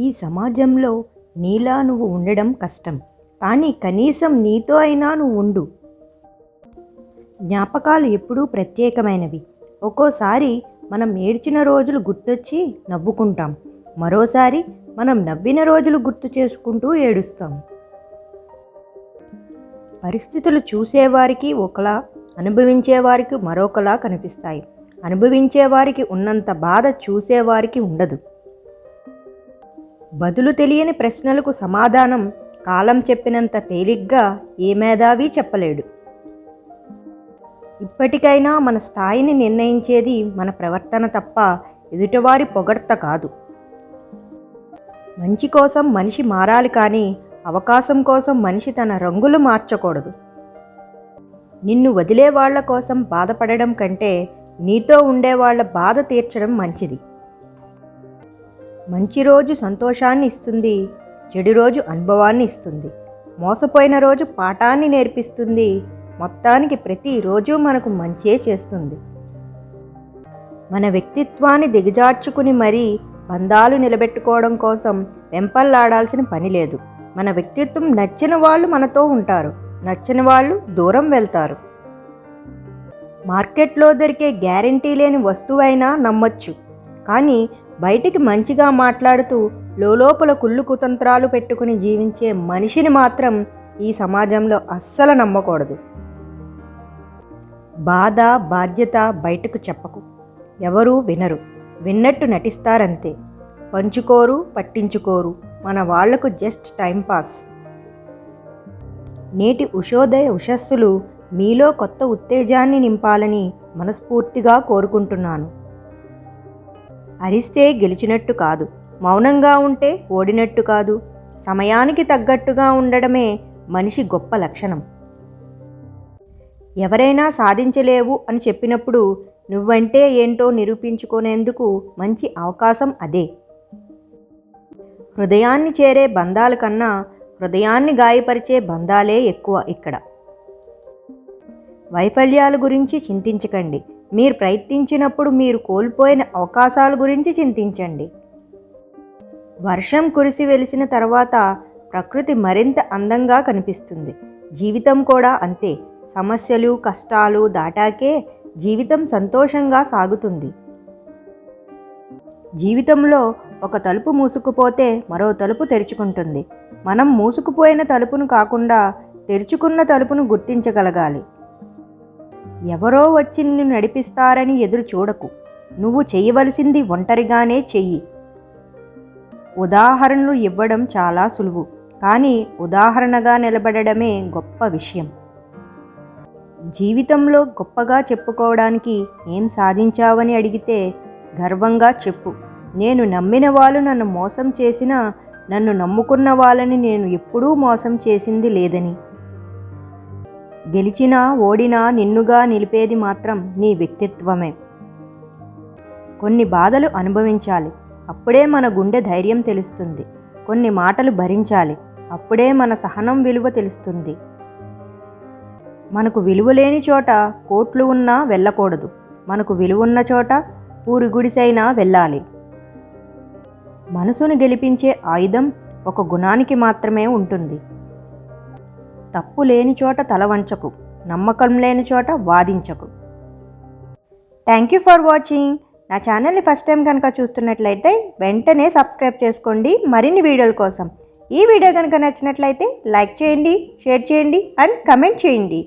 ఈ సమాజంలో నీలా నువ్వు ఉండడం కష్టం కానీ కనీసం నీతో అయినా నువ్వు ఉండు. జ్ఞాపకాలు ఎప్పుడూ ప్రత్యేకమైనవి. ఒక్కోసారి మనం ఏడ్చిన రోజులు గుర్తొచ్చి నవ్వుకుంటాం. మరోసారి మనం నవ్విన రోజులు గుర్తు చేసుకుంటూ ఏడుస్తాం. పరిస్థితులు చూసేవారికి ఒకలా అనుభవించేవారికి మరొకలా కనిపిస్తాయి. అనుభవించేవారికి ఉన్నంత బాధ చూసేవారికి ఉండదు. బదులు తెలియని ప్రశ్నలకు సమాధానం కాలం చెప్పినంత తేలిగ్గా ఏ మేధావి చెప్పలేడు. ఇప్పటికైనా మన స్థాయిని నిర్ణయించేది మన ప్రవర్తన తప్ప ఎదుటివారి పొగడ్త కాదు. మంచి కోసం మనిషి మారాలి కానీ అవకాశం కోసం మనిషి తన రంగులు మార్చకూడదు. నిన్ను వదిలే వాళ్ళ కోసం బాధపడడం కంటే నీతో ఉండే వాళ్ళ బాధ తీర్చడం మంచిది. మంచి రోజు సంతోషాన్ని ఇస్తుంది చెడు రోజు అనుభవాన్ని ఇస్తుంది. మోసపోయిన రోజు పాఠాన్ని నేర్పిస్తుంది మొత్తానికి ప్రతిరోజు మనకు మంచే చేస్తుంది. మన వ్యక్తిత్వాన్ని దిగజార్చుకుని మరీ బంధాలు నిలబెట్టుకోవడం కోసం వెంపల్లాడాల్సిన పని లేదు. మన వ్యక్తిత్వం నచ్చిన వాళ్ళు మనతో ఉంటారు నచ్చని వాళ్ళు దూరం వెళ్తారు. మార్కెట్లో దొరికే గ్యారంటీ లేని వస్తువైనా నమ్మొచ్చు. కానీ బయటికి మంచిగా మాట్లాడుతూ లోపల కుళ్ళు కుతంత్రాలు పెట్టుకుని జీవించే మనిషిని మాత్రం ఈ సమాజంలో అస్సలు నమ్మకూడదు. బాధ బాధ్యత బయటకు చెప్పకు. ఎవరూ వినరు. విన్నట్టు నటిస్తారంతే. పంచుకోరు పట్టించుకోరు. మన వాళ్ళకు జస్ట్ టైంపాస్ నేటి ఉషోదయ ఉషస్సులు మీలో కొత్త ఉత్తేజాన్ని నింపాలని మనస్ఫూర్తిగా కోరుకుంటున్నాను. అరిస్తే గెలిచినట్టు కాదు. మౌనంగా ఉంటే ఓడినట్టు కాదు. సమయానికి తగ్గట్టుగా ఉండడమే మనిషి గొప్ప లక్షణం. ఎవరైనా సాధించలేవు అని చెప్పినప్పుడు నువ్వంటే ఏంటో నిరూపించుకునేందుకు మంచి అవకాశం అదే. హృదయాన్ని చేరే బంధాల కన్నా హృదయాన్ని గాయపరిచే బంధాలే ఎక్కువ ఇక్కడ. వైఫల్యాల గురించి చింతించకండి. మీరు ప్రయత్నించినప్పుడు మీరు కోల్పోయిన అవకాశాల గురించి చింతించండి. వర్షం కురిసి వెలిసిన తర్వాత ప్రకృతి మరింత అందంగా కనిపిస్తుంది. జీవితం కూడా అంతే. సమస్యలు కష్టాలు దాటాకే జీవితం సంతోషంగా సాగుతుంది. జీవితంలో ఒక తలుపు మూసుకుపోతే మరో తలుపు తెరుచుకుంటుంది. మనం మూసుకుపోయిన తలుపును కాకుండా తెరుచుకున్న తలుపును గుర్తించగలగాలి. ఎవరో వచ్చి నిన్ను నడిపిస్తారని ఎదురు చూడకు. నువ్వు చేయవలసింది ఒంటరిగానే చెయ్యి. ఉదాహరణలు ఇవ్వడం చాలా సులువు కానీ ఉదాహరణగా నిలబడడమే గొప్ప విషయం. జీవితంలో గొప్పగా చెప్పుకోవడానికి ఏం సాధించావని అడిగితే గర్వంగా చెప్పు. నేను నమ్మిన వాళ్ళు నన్ను మోసం చేసినా నన్ను నమ్ముకున్న వాళ్ళని నేను ఎప్పుడూ మోసం చేసింది లేదని. గెలిచినా ఓడినా నిన్నుగా నిలిపేది మాత్రం నీ వ్యక్తిత్వమే. కొన్ని బాధలు అనుభవించాలి. అప్పుడే మన గుండె ధైర్యం తెలుస్తుంది. కొన్ని మాటలు భరించాలి. అప్పుడే మన సహనం విలువ తెలుస్తుంది. మనకు విలువ లేని చోట కోట్లు ఉన్నా వెళ్ళకూడదు. మనకు విలువున్న చోట పూరి గుడిసైనా వెళ్ళాలి. మనసును గెలిపించే ఆయుధం ఒక గుణానికి మాత్రమే ఉంటుంది. తప్పు లేని చోట తల వంచకు నమ్మకం లేని చోట వాదించకు. థ్యాంక్ యూ ఫర్ వాచింగ్ నా ఛానల్ని ఫస్ట్ టైం కనుక చూస్తున్నట్లయితే వెంటనే సబ్స్క్రైబ్ చేసుకోండి. మరిన్ని వీడియోల కోసం ఈ వీడియో కనుక నచ్చినట్లయితే లైక్ చేయండి షేర్ చేయండి అండ్ కమెంట్ చేయండి.